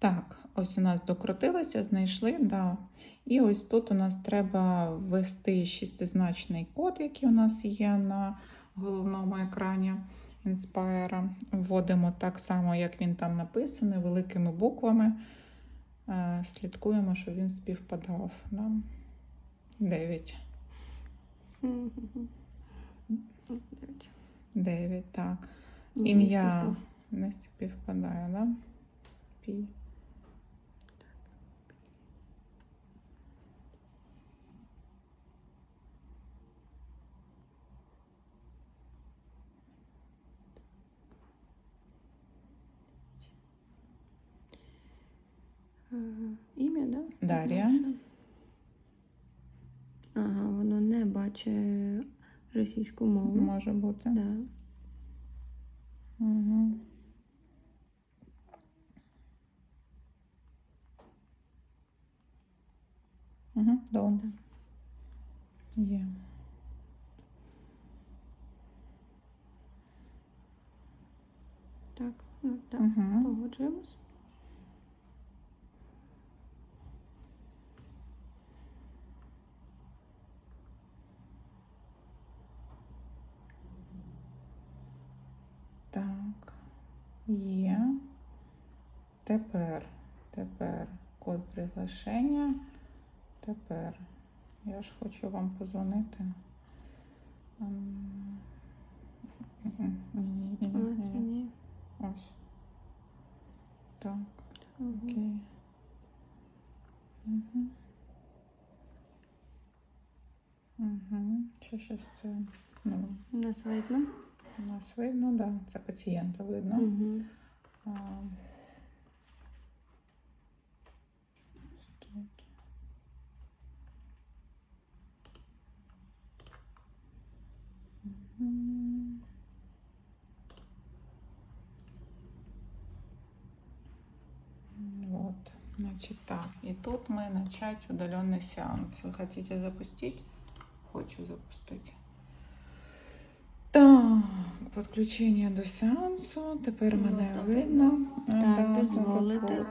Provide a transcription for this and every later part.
Так, ось у нас докрутилося, знайшли, да. І ось тут у нас треба ввести шістизначний код, який у нас є на головному екрані Inspire. Вводимо так само, як він там написаний, великими буквами. Е, Слідкуємо, щоб він співпадав. Да? 9. Дев'ять. 9, так. Ім'я не співпав. не співпадає, да? Пі. Ага. Ім'я, да? Дар'я. Ага, воно не бачить російську мову. Може бути. Да. Угу. Угу, добре. Є. Так, ну, так, Угу. погоджуємось. Так. Є. Тепер, тепер код приглашення. Тепер. Я ж хочу вам позвонити. Ем, Ні, ні, ні, А, ні, це ні. ні. Ось. Так. Окей. Угу. Угу. Ще щось це. Ну, Нас видно. У нас видно, да. Це пацієнта видно. Угу. А. Вот, значит так. И тут мы начать удаленный сеанс. Вы хотите запустить? Хочу запустити. Так, підключення до сеансу. Тепер мене видно. Так, дозволите.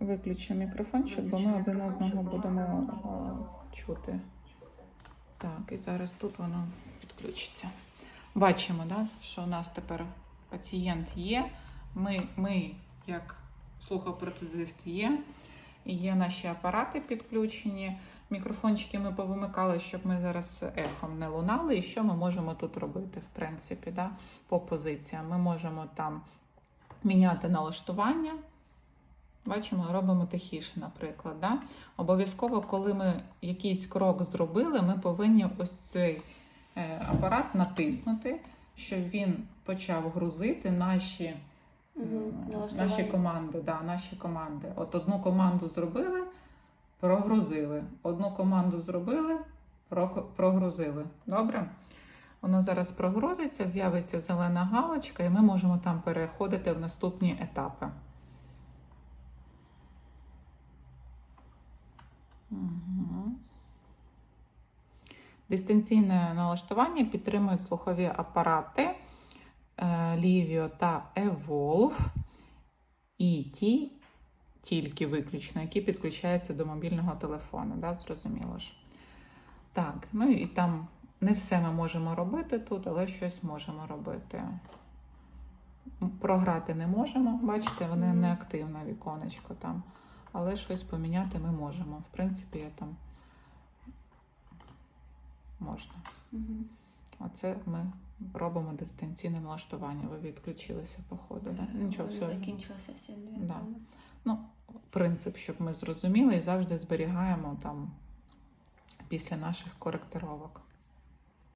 Виключу мікрофончик, бо ми один одного будемо а, чути. Так, і зараз тут воно підключиться. Бачимо, да, що у нас тепер пацієнт є. Ми, ми як слухопротезист є. Є наші апарати підключені. Мікрофончики ми повимикали, щоб ми зараз ехом не лунали. І що ми можемо тут робити, в принципі, да, по позиціям? Ми можемо там міняти налаштування. Бачимо, робимо тихіше, наприклад. Да? Обов'язково, коли ми якийсь крок зробили, ми повинні ось цей е, апарат натиснути, щоб він почав грузити наші, Угу. наші команди. Да, наші команди. От одну команду зробили, прогрузили. Одну команду зробили, прогрузили. Добре? Воно зараз прогрузиться, з'явиться зелена галочка, і ми можемо там переходити в наступні етапи. Угу. Дистанційне налаштування підтримують слухові апарати Livio та Evolve і ті тільки виключно, які підключаються до мобільного телефону. Да, зрозуміло ж. Так, ну і там не все ми можемо робити тут, але щось можемо робити. Програти не можемо, бачите, вони Мгм. не активне віконечко там. Але щось поміняти ми можемо. В принципі, я там можна. Оце ми робимо дистанційне налаштування. Ви відключилися по ходу. Да? Нічого, все. Закінчилася сесія. Да. Ну, принцип, щоб ми зрозуміли, і завжди зберігаємо там після наших коректировок.